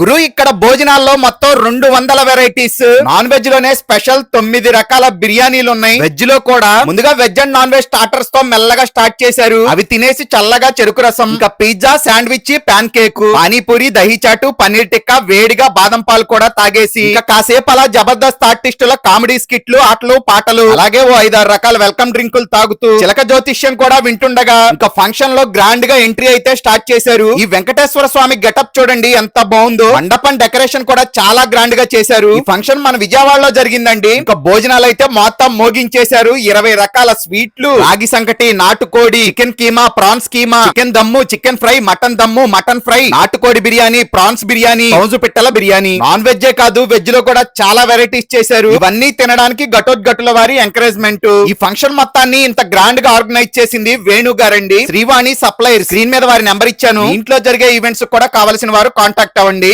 గురు ఇక్కడ భోజనాల్లో మొత్తం రెండు వందల వెరైటీస్ నాన్ వెజ్లోనే స్పెషల్ తొమ్మిది రకాల బిర్యానీలు ఉన్నాయి. వెజ్లో కూడా ముందుగా వెజ్ అండ్ నాన్ వెజ్ స్టార్టర్స్తో మెల్లగా స్టార్ట్ చేశారు. అవి తినేసి చల్లగా చెరుకు రసం ఇంకా pizza sandwich pancake panipuri dahi chaat paneer tikka వేడిగా బాదం పాలు కూడా తాగేసి ఇంకా కాసేపు అలా జబర్దస్త్ ఆర్టిస్టుల కామెడీ స్కిట్లు ఆటలు పాటలు అలాగే ఓ ఐదారు రకాల వెల్కమ్ డ్రింకులు తాగుతూ చిలక జ్యోతిష్యం కూడా వింటుండగా ఇంకా ఫంక్షన్లో గ్రాండ్గా ఎంట్రీ అయితే స్టార్ట్ చేశారు. ఈ వెంకటేశ్వర స్వామి గెటప్ చూడండి ఎంత బాగుందో. మండపం డెకరేషన్ కూడా చాలా గ్రాండ్గా చేశారు. ఈ ఫంక్షన్ మన విజయవాడలో జరిగిందండి. ఇంకా భోజనాలు అయితే మొత్తం మోగించేశారు. ఇరవై రకాల స్వీట్లు. రాగి సంకటి నాటుకోడి chicken keema prawns keema chicken దమ్ము చికెన్ ఫ్రై మటన్ దమ్ము మటన్ ఫ్రై నాటుకోడి బిర్యానీ ప్రాన్స్ బిర్యానీ కౌజు పిట్టల బిర్యానీ. నాన్ వెజ్ కాదు వెజ్లో కూడా చాలా వెరైటీస్ చేశారు. ఇవన్నీ తినడానికి ఘటోద్ఘటుల వారి ఎంకరేజ్మెంట్. ఈ ఫంక్షన్ మొత్తాన్ని ఇంత గ్రాండ్గా ఆర్గనైజ్ చేసింది వేణు గారండి. శ్రీవాణి సప్లైర్ స్క్రీన్ మీద వారి నెంబర్ ఇచ్చాను. ఇంట్లో జరిగే ఈవెంట్స్ కూడా కావలసిన వారు కాంటాక్ట్ అవ్వండి.